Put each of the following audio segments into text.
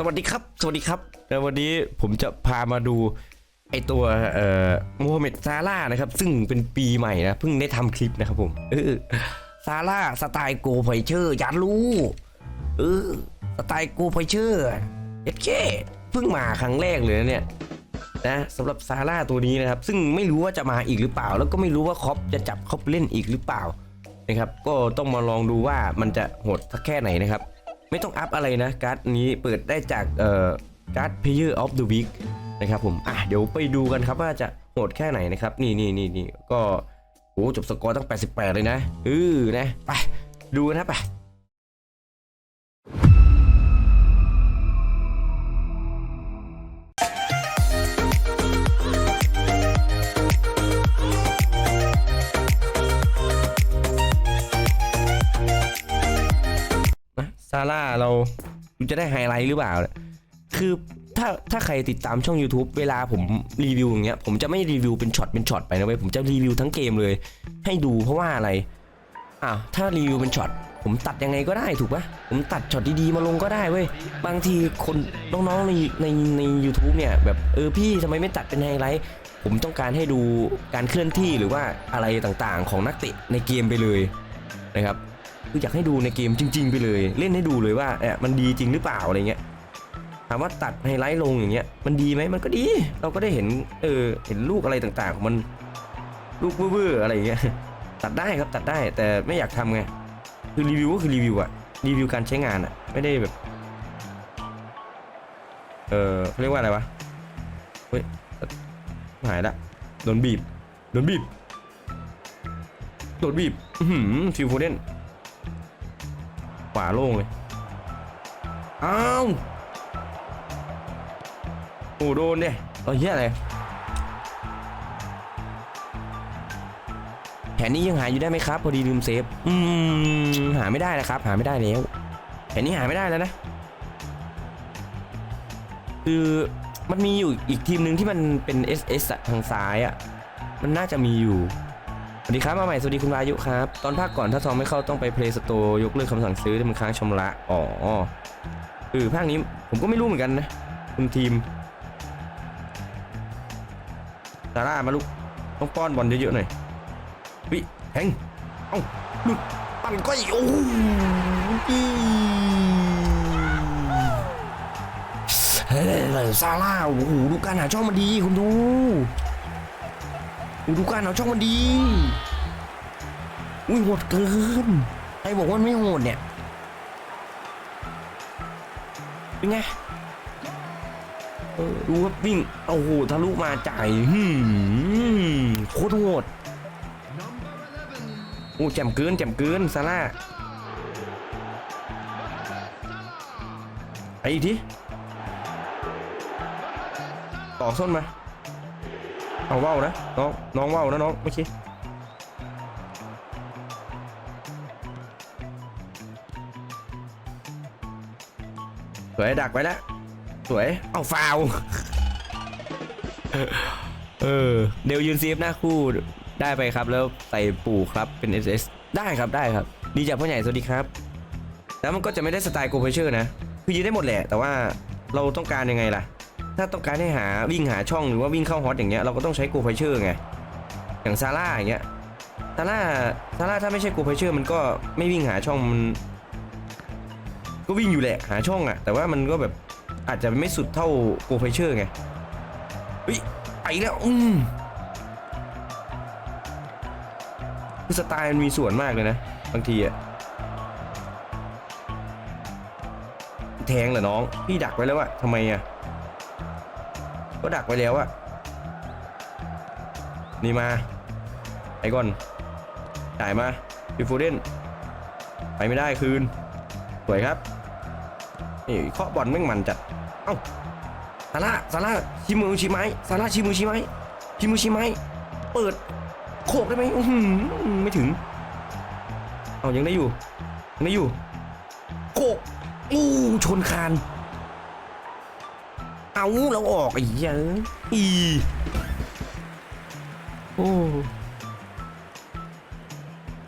สวัสดีครับ สวัสดีครับแล้ววันนี้ผมจะพามาดูไอตัวเอ่อโมฮัมเหม็ดซาร่านะครับ ซึ่งเป็นปีใหม่นะเพิ่งได้ทำคลิปนะครับผมเออซาร่าสไตล์โกไฟเชอร์อยากรู้ เออสไตล์โกไฟเชอร์เอ็ดเคเพิ่งมาครั้งแรกเลยนะเนี่ยนะสำหรับซาร่าตัวนี้นะครับ ซึ่งไม่รู้ว่าจะมาอีกหรือเปล่า แล้วก็ไม่รู้ว่าคอปจะจับคอปเล่นอีกหรือเปล่านะครับ ก็ต้องมาลองดูว่ามันจะโหดสักแค่ไหนนะครับ ไม่ต้องอัพอะไรนะการ์ดนี้เปิดได้จากเอ่อการ์ด Player of the Week นะครับผมอะเดี๋ยวไปดูกันครับว่าจะโหดแค่ไหนนะครับ นี่นี่นี่นี่ก็โอ้จบสกอร์ตั้ง 88 เลยนะเออนะ ไป ดูนะไป ร่าเราจะได้ไฮไลท์หรือเปล่าเนี่ยคือถ้าถ้าใครติดตามช่อง YouTube เวลาผมรีวิวอย่างเงี้ยผมจะไม่รีวิวเป็นช็อตเป็นช็อตไปนะเว้ยผมจะรีวิวทั้งเกมเลย ให้ดูเพราะว่าอะไรอ้าวถ้ารีวิวเป็นช็อตผมตัดยังไงก็ได้ถูกปะผมตัดช็อตดีๆมาลงก็ได้เว้ยบางทีคนน้องๆในในใน u t u b e เนี่ยแบบเออพี่ทำไมไม่ตัดเป็นไฮไลท์ผมต้องการให้ดูการเคลื่อนที่หรือว่าอะไรต่างๆ ของนักเตะในเกมไปเลยนะครับ คืออยากให้ดูในเกมจริง ๆ ไปเลย เล่นให้ดูเลยว่าเอ่มันดีจริงหรือเปล่าอะไรเงี้ยถามว่าตัดไฮไลท์ลงอย่างเงี้ยมันดีไหมมันก็ดี เราก็ได้เห็นเออเห็นลูกอะไรต่างๆของมันลูกเบื่อๆอะไรเงี้ยตัดได้ครับตัดได้แต่ไม่อยากทำไงคือรีวิวก็คือรีวิวอะรีวิวการใช้งานอะไม่ได้แบบเออเขาเรียกว่าอะไรวะเฮ้ยหายละโดนบีบโดนบีบโดนบีบอื้อหือฟิลโฟเดน ขวาโล่งเลย อ้าวโอ้โดนเนี่ยเอาเหี้ยอะไรแผนนี้ยังหาอยู่ได้ไหมครับ พอดีลืมเซฟ อืม หาไม่ได้แล้วครับ หาไม่ได้แล้วแผนนี้หาไม่ได้แล้วนะ คือมันมีอยู่อีกทีมหนึ่งที่มันเป็น SS อะทางซ้ายอะมันน่าจะมีอยู่ สวัสดีครับมาใหม่สวัสดีคุณวายุครับ ตอนภาคก่อนถ้าซองไม่เข้าต้องไป Play Store ยกเลิกคำสั่งซื้อที่มันค้างชำระ อ๋อเออภาคนี้ผมก็ไม่รู้เหมือนกันนะ คุณทีมซาร่ามาลูก ต้องป้อนบอลเยอะๆหน่อยวิแทงเอ้าหลุดปั่นก็อีกโอ้โหเฮ้ยซาร่าโอ้โหดูการหาช่องมันดีคุณดู อุ๊ยดูการเอาช่องมันดี อุ้ยโหดเกินใครบอกว่าไม่โหดเนี่ย เป็นไง เออดูว่าวิ่งโอ้โหทะลุมาจ่ายหืมโคตรโหดโอ้แจ่มเกินแจ่มเกินซาร่าไอ้อีกทีต่อส้นมา เอาว่าวนะน้องน้องว่าวนะน้องไม่ใช่สวยดักไว้แล้วสวยเอาฟาวเออเดี๋ยวยืนซีฟหน้าคู่ได้ไปครับ แล้วใส่ปู่ครับเป็น SS ได้ครับได้ครับ ดีจากพ่อใหญ่สวัสดีครับ แล้วมันก็จะไม่ได้สไตล์โกเพเชอร์นะ คือยืนได้หมดแหละ แต่ว่าเราต้องการยังไงล่ะ ถ้าต้องการให้หาวิ่งหาช่องหรือว่าวิ่งเข้าฮอตอย่างเงี้ยเราก็ต้องใช้โกไฟเชอร์ไงอย่างซาร่าอย่างเงี้ยซาร่าซาร่าถ้าไม่ใช่โกไฟเชอร์มันก็ไม่วิ่งหาช่องมันก็วิ่งอยู่แหละหาช่องอะแต่ว่ามันก็แบบอาจจะไม่สุดเท่าโกไฟเชอร์ไงเฮ้ยไปแล้วอืมคือสไตล์มันมีส่วนมากเลยนะบางทีอะแทงเหรอน้อง พี่ดักไว้แล้วอะทำไมอะ ก็ดักไว้แล้วอะนี่มาไปก่อนจ่ายมาฟิฟูเดนไปไม่ได้คืน สวยครับ นี่เคาะบอลแม่งมันจัด เอ้าซาร่าซาร่าชิมือชิไม้ซาร่าชิมือชิไม้ชิมือชิไม้เปิดโขกได้ไหมอื้อหือไม่ถึง เอายังได้อยู่ยังได้อยู่ โขกอู้ชนคาน เอาเราออกไอ้เหี้ยอีโอ้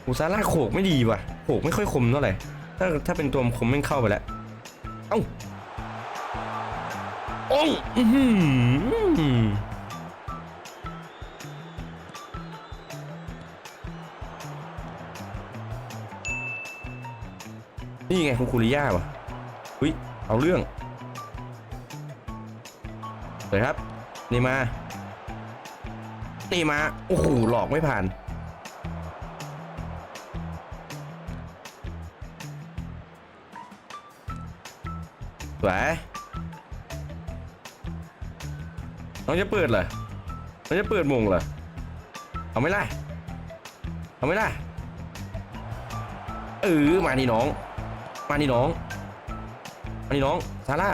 โหซาร่าโขกไม่ดีว่ะโขกไม่ค่อยคมเท่าไหร่ถ้าถ้าเป็นตัวคมไม่เข้าไปแล้ว เอ้าโอ้งอื้อหือนี่ไงคุณคุริย่าวะอุ้ยเอาเรื่อง เดี๋ยครับ นี่มา นี่มา โอ้โห หลอกไม่ผ่าน สวย น้องจะเปิดเหรอ น้องจะเปิดมงเหรอ เอาไม่ไล่เอาไม่ไล่เออ มานี่น้อง มานี่น้อง มานี่น้อง ซาร่า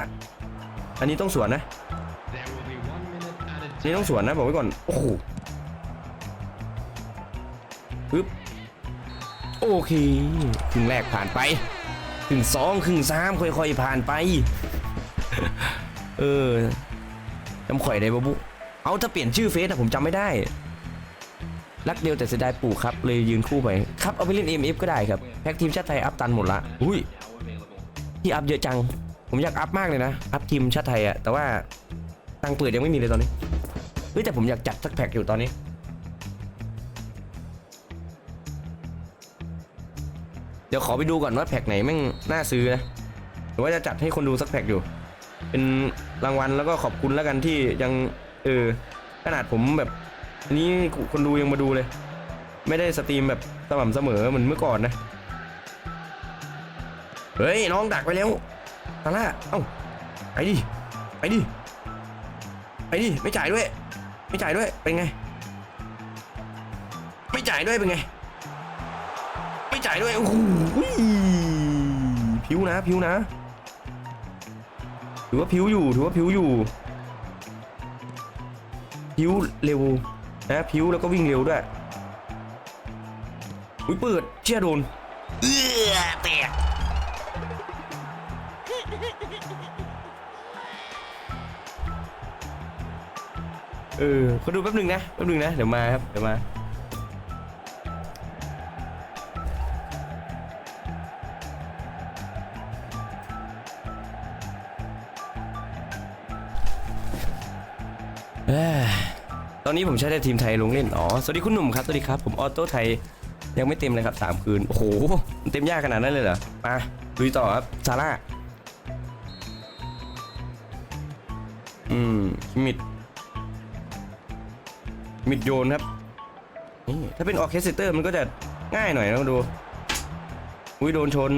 อันนี้ต้องสวนนะ นี่ต้องสวนนะบอกไว้ก่อน โอ้โหปึ๊บโอเคครึ่งแรกผ่านไปครึ่งสองครึ่งสามค่อยๆผ่านไป เออจำข่อยได้ปะบุ เอาถ้าเปลี่ยนชื่อเฟซอะผมจำไม่ได้ รักเดียวแต่เสียดายปู่ครับ เลยยืนคู่ไป ครับเอาไปเล่น MF ก็ได้ครับ แพ็กทีมชาติไทยอัพตันหมดละ อุ้ยที่อัพเยอะจัง ผมอยากอัพมากเลยนะ อัพทีมชาติไทยอะแต่ว่าตังเปิดยังไม่มีเลยตอนนี้ เฮ้ยแต่ผมอยากจัดสักแพ็กอยู่ตอนนี้ เดี๋ยวขอไปดูก่อนว่าแพ็กไหนแม่งน่าซื้อนะหรือว่าจะจัดให้คนดูสักแพ็กอยู่ เป็นรางวัลแล้วก็ขอบคุณแล้วกันที่ยังเออขนาดผมแบบนนี้คนดูยังมาดูเลย ไม่ได้สตรีมแบบสม่ำเสมอเหมือนเมื่อก่อนนะ เฮ้ย น้องดักไปแล้วซาร่าเอ้าไปดิ ไปดิ ไปดิ ไม่จ่ายด้วย ไม่จ่ายด้วย เป็นไง ไม่จ่ายด้วยเป็นไง ไม่จ่ายด้วย โอ้โหผิวนะผิวนะ ถือว่าผิวอยู่ ถือว่าผิวอยู่ ผิวเร็วนะผิวแล้วก็วิ่งเร็วด้วย อุ้ยเปิดเชี่ยโดน เออขอดูแป๊บหนึ่งนะแป๊บหนึ่งนะ เดี๋ยวมาครับ เดี๋ยวมาตอนนี้ผมใช้แต่ทีมไทยลงเล่น อ๋อ สวัสดีคุณหนุ่มครับ สวัสดีครับ ผมออโต้ไทยยังไม่เต็มเลยครับสามคืน โอ้โห มันเต็มยากขนาดนั้นเลยเหรอ มาลุยต่อครับ ซาร่า อืมมิด มิดโยนครับนี่ถ้าเป็นออเคสเตอร์มันก็จะง่ายหน่อยนะดู อุ้ยโดนชน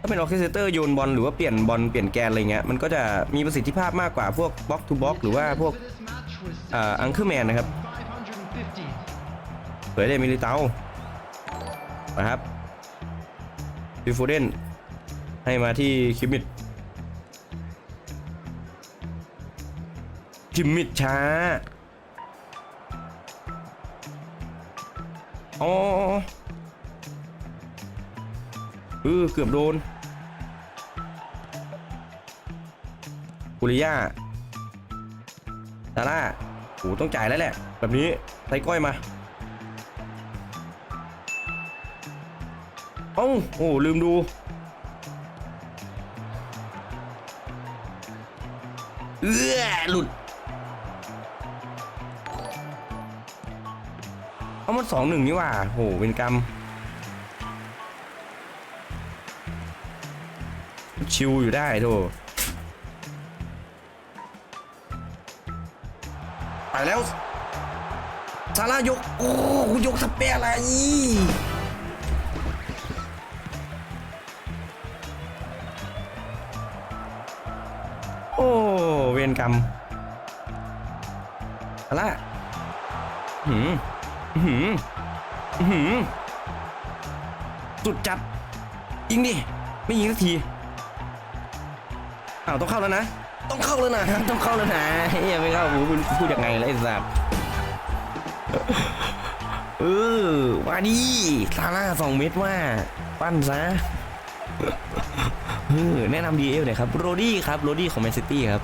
ถ้าเป็นออเคสเตอร์โยนบอลหรือว่าเปลี่ยนบอลเปลี่ยนแกนอะไรเงี้ยมันก็จะมีประสิทธิภาพมากกว่าพวกบล็อกทูบล็อกหรือว่าพวกอังเคิลแมนนะครับเผยได้มิลิเตานะครับฟิฟูเดนให้มาที่คิมมิด คิมมิดช้าอ๋อเออเกือบโดนกุริยาซาร่าโหต้องจ่ายแล้วแหละ แบบนี้ใส่ก้อยมาเอ้าโอ้ลืมดู เอื้อหลุด เอามันสองหนึ่งนี่หว่าโหเป็นกรรม ชิวอยู่ได้โถไปแล้วซาร่ายก โอ้กูยกสเปรอะไรโอ้ เวรกรรมเอาละหืม หืมหืมสุดจัด ยิงดิ ไม่ยิงสักที อ้าวต้องเข้าแล้วนะ ต้องเข้าแล้วนะ ต้องเข้าแล้วนะเฮ้ยไม่เข้าพูดพูดยังไงล่ะไอ้สัตว์เออมาดิซาร่าสองเม็ดว่า ปั้นซะเออแนะนำดีเอลหน่อยครับ โรดี้ครับ โรดี้ของแมนซิตี้ครับ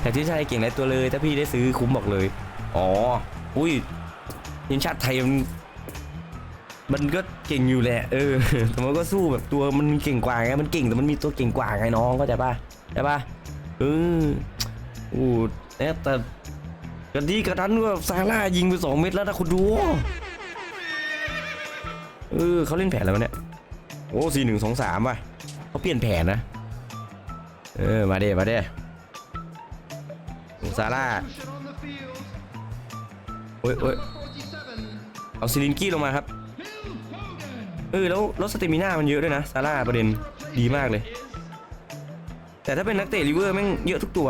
แต่ที่ชายเก่งหลายตัวเลย ถ้าพี่ได้ซื้อคุ้มบอกเลย อ๋อ อุ้ย ทีมชาติไทยมันมันก็เก่งอยู่แหละ เออ แต่มันก็สู้แบบตัวมันเก่งกว่าไง มันเก่งแต่มันมีตัวเก่งกว่าไงน้องเข้าใจป่ะใช่ป่ะ เออโอ้เนี่ยแต่กระดีกระดันว่าซาร่ายิงไปสองเม็ดแล้วนะคุณดู เออเขาเล่นแผนอะไรวเนี่ย โอ้สี่หนึ่งสองสามว่ะเขาเปลี่ยนแผนนะ เออ มาเด้มาเด้ซาร่าโอ้ยโอ้ย เอาซิลินกี้ลงมาครับ เออแล้วล้วสเตมิน่ามันเยอะด้วยนะซาร่าประเด็นดีมากเลย แต่ถ้าเป็นนักเตะลิเวอร์แม่งเยอะทุกตัว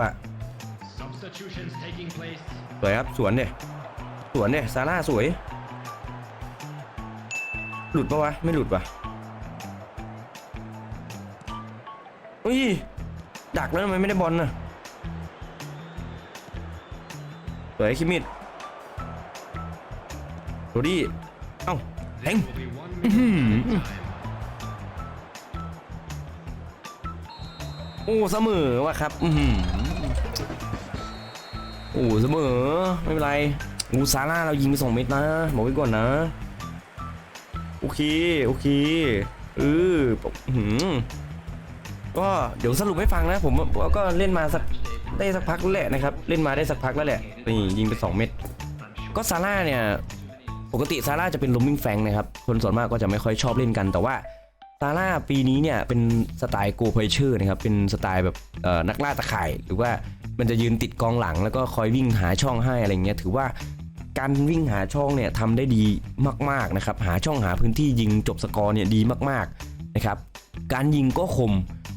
สวยครับสวนเดี่ยสวนเดี่ยซาร่าสวย หลุดปะวะ ไม่หลุดปะอุ้ยดักแล้วทำไมไม่ได้บอลน่ะสวยคิมมิ ดโรดี้เอ้า There Hang. will be one minute added time. โอ้เสมอว่ะครับอือหือโอ้เสมอไม่เป็นไรอูซาร่าเรายิงไปสองเม็ดนะบอกไว้ก่อนนะ โอเค โอเคเอออื้อหือก็เดี๋ยวสรุปให้ฟังนะ ผมว่าก็เล่นมาสักได้สักพักแล้วแหละนะครับ เล่นมาได้สักพักแล้วแหละนี่ยิงไปสองเม็ดก็ซาร่าเนี่ย ปกติซาร่าจะเป็นลมมิ่งแฟงนะครับ คนส่วนมากก็จะไม่ค่อยชอบเล่นกัน แต่ว่าซาร่าปีนี้เนี่ยเป็นสไตล์โกเพเชอร์นะครับ เป็นสไตล์แบบนักล่าตะข่าย หรือว่ามันจะยืนติดกองหลัง แล้วก็คอยวิ่งหาช่องให้อะไรเงี้ย ถือว่าการวิ่งหาช่องเนี่ยทำได้ดีมากๆนะครับ หาช่องหาพื้นที่ยิงจบสกอร์เนี่ยดีมากๆนะครับ การยิงก็คม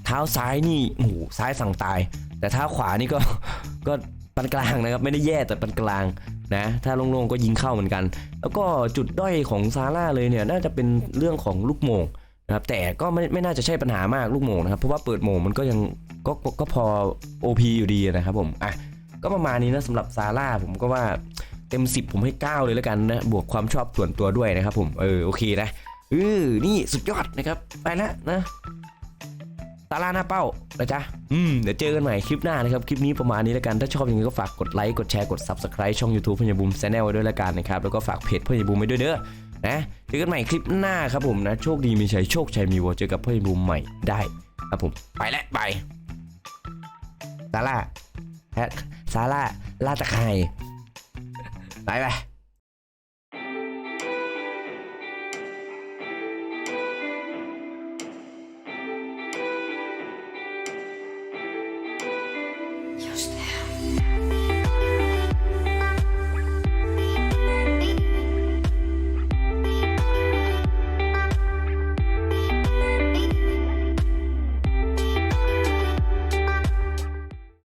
เท้าซ้ายนี่โอ้โหซ้ายสั่งตาย แต่เท้าขวานี่ก็ก็ ปานกลางนะครับไม่ได้แย่แต่ปานกลางนะถ้าโล่งๆก็ยิงเข้าเหมือนกัน แล้วก็จุดด้อยของซาร่าเลยเนี่ยน่าจะเป็นเรื่องของลูกโมงนะครับแต่ก็ไม่ไม่น่าจะใช่ปัญหามากลูกโมงนะครับเพราะว่าเปิดโมงมันก็ยังก็ก็ก็พอ OP อยู่ดีนะครับผมอะก็ประมาณนี้นะสำหรับซาร่าผมก็ว่าเต็ม 10 ผมให้ 9 เลยแล้วกันนะบวกความชอบส่วนตัวด้วยนะครับผมเออโอเคนะเออนี่สุดยอดนะครับไปแล้วนะ ซาร่าหน้าเป้านะจ๊ะอืมเดี๋ยวเจอกันใหม่คลิปหน้านะครับ คลิปนี้ประมาณนี้แล้วกัน ถ้าชอบอย่างนี้ก็ฝากกดไลค์ กดแชร์ กด Subscribe ช่อง YouTube พญบูม Channel ไว้ด้วยละกันนะครับ แล้วก็ฝากเพจพญบูมไว้ด้วยเด้อ นะเจอกันใหม่คลิปหน้าครับผมนะ โชคดีมีชัย โชคชัยมีวัวเจอกับพื่อนบูมใหม่ได้ครับผม ไปแล้วไปซาร่าแฮะซาร่าลาตะไคร่ไปไป